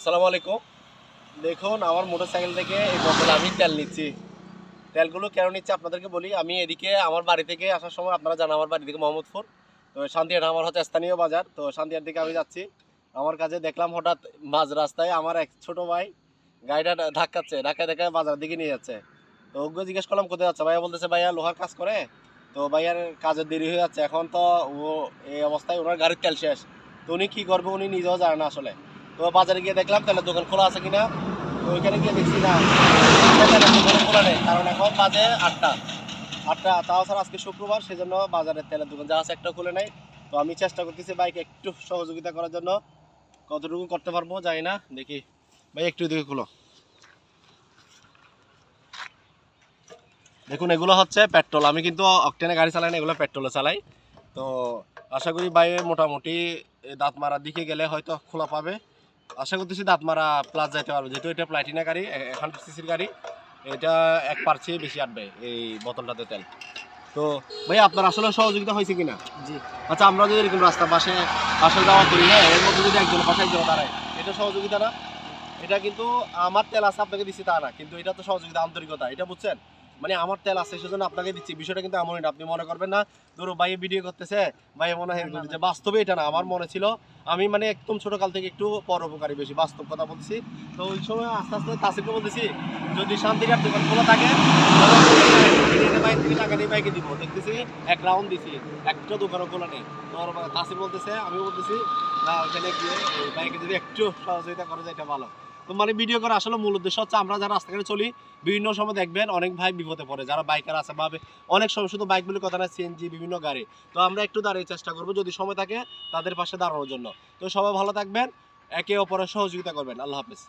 আসসালামু আলাইকুম। দেখুন, আমার মোটরসাইকেল থেকে এই বোতলে আমি তেল নিচ্ছি। তেলগুলো কেন নিচ্ছি আপনাদেরকে বলি, আমি এদিকে আমার বাড়ি থেকে আসার সময় আপনারা জানেন আমার বাড়ি থেকে মোহাম্মদপুর। তো শান্তিহাট আমার হচ্ছে স্থানীয় বাজার, তো শান্তিহাট দিকে আমি যাচ্ছি। আমার কাছে দেখলাম হঠাৎ মাঝ রাস্তায় আমার এক ছোট ভাই গাড়িটা ধাক্কাচ্ছে, ধাক্কায় ধাক্কায় বাজার দিকে নিয়ে যাচ্ছে। তো ওকে জিজ্ঞেস করলাম, কোথায় যাচ্ছে? ভাইয়া বলতেছে, ভাইয়া লোহার কাজ করে। তো ভাইয়ার কাজের দেরি হয়ে যাচ্ছে। এখন তো ও এই অবস্থায় ওনার গাড়ির তেল শেষ। তো উনি কী করবে, উনি নিজেও জানে না আসলে। তো বাজারে গিয়ে দেখলাম তেলের দোকান খোলা আছে কিনা? তো ওইখানে গিয়ে দেখছি, না খোলা নেই, কারণ এখন বাজে আটটা। আটটা, তাও স্যার আজকে শুক্রবার, সেজন্য বাজারে তেলের দোকান যা আছে একটা খুলে নেই। তো আমি চেষ্টা করতেছি বাইকে একটু সহযোগিতা করার জন্য। কতটুকু করতে পারব জানি না, দেখি। ভাই, একটু দিকে খুলো। দেখুন, এগুলো হচ্ছে পেট্রোল। আমি কিন্তু অকটেনে গাড়ি চালাই না, এগুলো পেট্রোলে চালাই। তো আশা করি বাইরে মোটামুটি দাঁত মারার দিকে গেলে হয়তো খোলা পাবে। আশা করতেছি দাঁত মারা প্লাস যাইতে পারবে যেহেতু এটা প্লাটিনা গাড়ি এখন সিসির গাড়ি এটা এক পার্সে বেশি আটবে এই বোতলটাতে তেল। তো ভাই আপনার আসলে সহযোগিতা হয়েছে কিনা? জি। আচ্ছা আমরা যদি এরকম রাস্তা পাশে আসা যাওয়া করি না এর মধ্যে যদি একজন পাশে একজন দাঁড়ায় এটা সহযোগিতা না? এটা কিন্তু আমার তেল আছে আপনাকে দিচ্ছি তা না কিন্তু এটা তো সহযোগিতা আন্তরিকতা এটা বুঝছেন? মানে আমার তেল আছে সেজন্য আপনাকে দিচ্ছি বিষয়টা কিন্তু এমনই না আপনি মনে করবেন না ধরো ভাই ভিডিও করতেছে ভাই মনে হয়। যে বাস্তবে এটা না আমার মনে ছিল আমি মানে একদম ছোট কাল থেকে একটু পরোপকারী বেশি, বাস্তব কথা বলছি তো ওই সময় আস্তে আস্তে তাসিরকে বলতেছি, যদি শান্তিঘাট দোকান খোলা থাকে বাইক টাকা নিয়ে বাইকে দিব। দেখতেছি এক রাউন্ড দিছি, একটা দোকানও খোলা নেই। তোর তাসির বলতেছে আমি বলতেছি, না ওখানে গিয়ে বাইকে যদি একটু সহযোগিতা করা যায়, এটা ভালো। তো মানে ভিডিও করা আসলে মূল উদ্দেশ্য হচ্ছে আমরা যারা রাস্তাঘাটে চলি, বিভিন্ন সময় দেখবেন অনেক ভাই বিপদে পড়ে। যারা বাইকার আছে বা অনেক সময় শুধু বাইক বলে কথা না সিএনজি বিভিন্ন গাড়ি। তো আমরা একটু দাঁড়িয়ে চেষ্টা করব, যদি সময় থাকে তাদের পাশে দাঁড়ানোর জন্য। তো সবাই ভালো থাকবেন, একে অপরের সহযোগিতা করবেন। আল্লাহ হাফেজ।